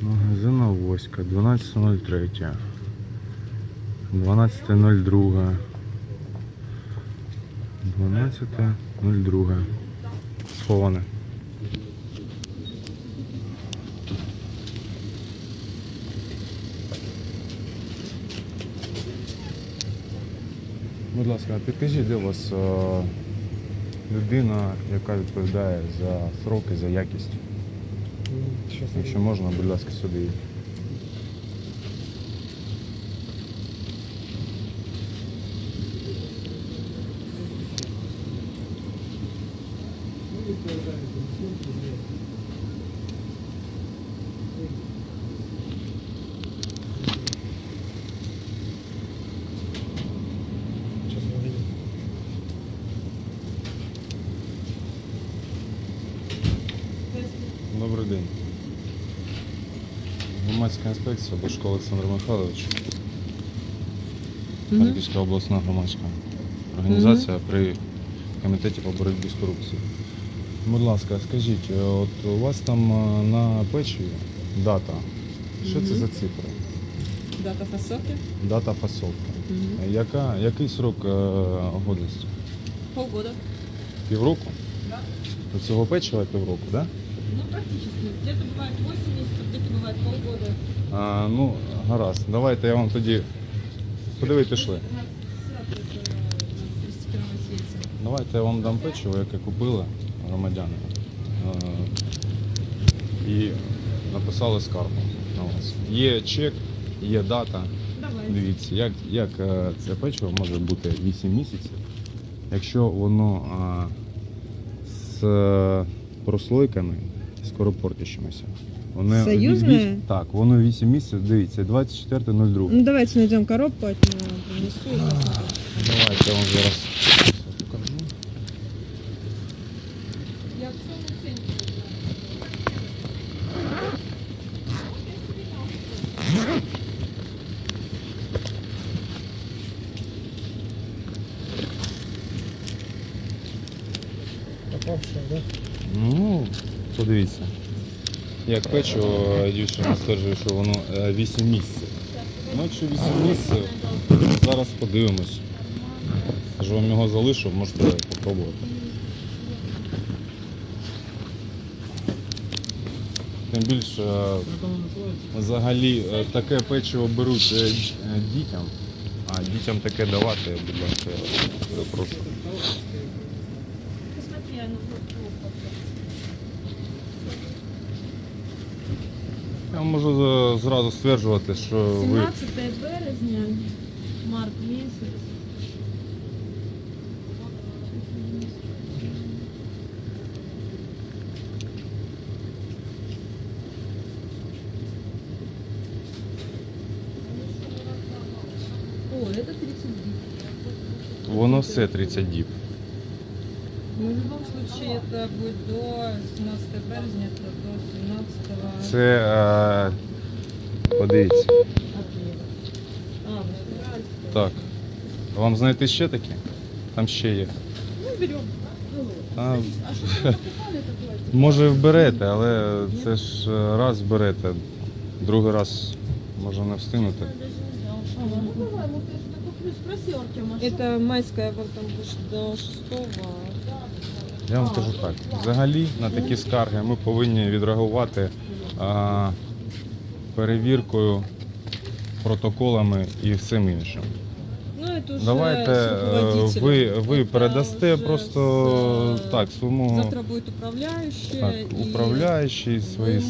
Магазина Воська, 12.03. 12.02. 12.02. Сховане. Будь ласка, підкажіть, де у вас е, людина, яка відповідає за сроки, за якість? Якщо можна, будь ласка, сюди. Сейчас Добрий. Громадська інспекція школи Олександр Михайлович. Харківська обласна громадська організація при комітеті по боротьбі з корупцією. Будь ласка, скажіть, е, от у вас там е, на печі дата. Що це за цифри? Дата фасовки? Дата фасовки. Яка, який срок е, годності? Полгода. Півроку? Да. До цього печива півроку, так? Да? Ну, практически. Где-то бывает 8 месяцев, где-то бывает полгода. А, ну, гаразд. Давайте я вам тоді. Куди ви пішли? Пристикировать яйца. Давайте я вам дам печиво, яке купили громадяни. Е, І написали скаргу на вас. Є чек, є дата. Давай. Дивіться, як, як е, це печиво може бути 8 місяців, якщо воно а, з е, прослойками скоропортящимися. Воно Союзне? вісь- Так, воно 8 місяців, дивіться, 24.02. Ну давайте найдем коробку от него, принесу и посмотрим. Давайте я вам зараз покажу. Попавшая, да? Ну, подивіться. Як печиво, дівчина стверджує, що воно е, 8 місяців. Ну, якщо 8 місяців, зараз подивимось. Я вам його залишу, можете попробувати. Тим більше е, взагалі е, таке печиво беруть е, е, дітям, а дітям таке давати, будь ласка, прошу. Я можу зразу стверджувати, що ви 17 березня, март місяць. О, это 30 дней. воно все 30 діб. Ну, в любом случае, это будет до 17 березня, это до 17 Це е, подивіться. апреля. А, ну, Так. Вам знайти ще такі? Там ще є. Ну, берем. А, А что вы покупали такое? може вберете, але це ж е, раз берете, другий раз може не встигнути. Ага, ну давай, вот я же куплю. Спроси Артема. Это майская вот там выше до 6 Я вам кажу так. Взагалі на такі скарги ми повинні відреагувати а, перевіркою, протоколами і всім іншим. Ну это уже Давайте с е, руководителем. ви, ви Это передасте уже просто с, э, так своєму Завтра будет управляющая. так, и- управляючий свої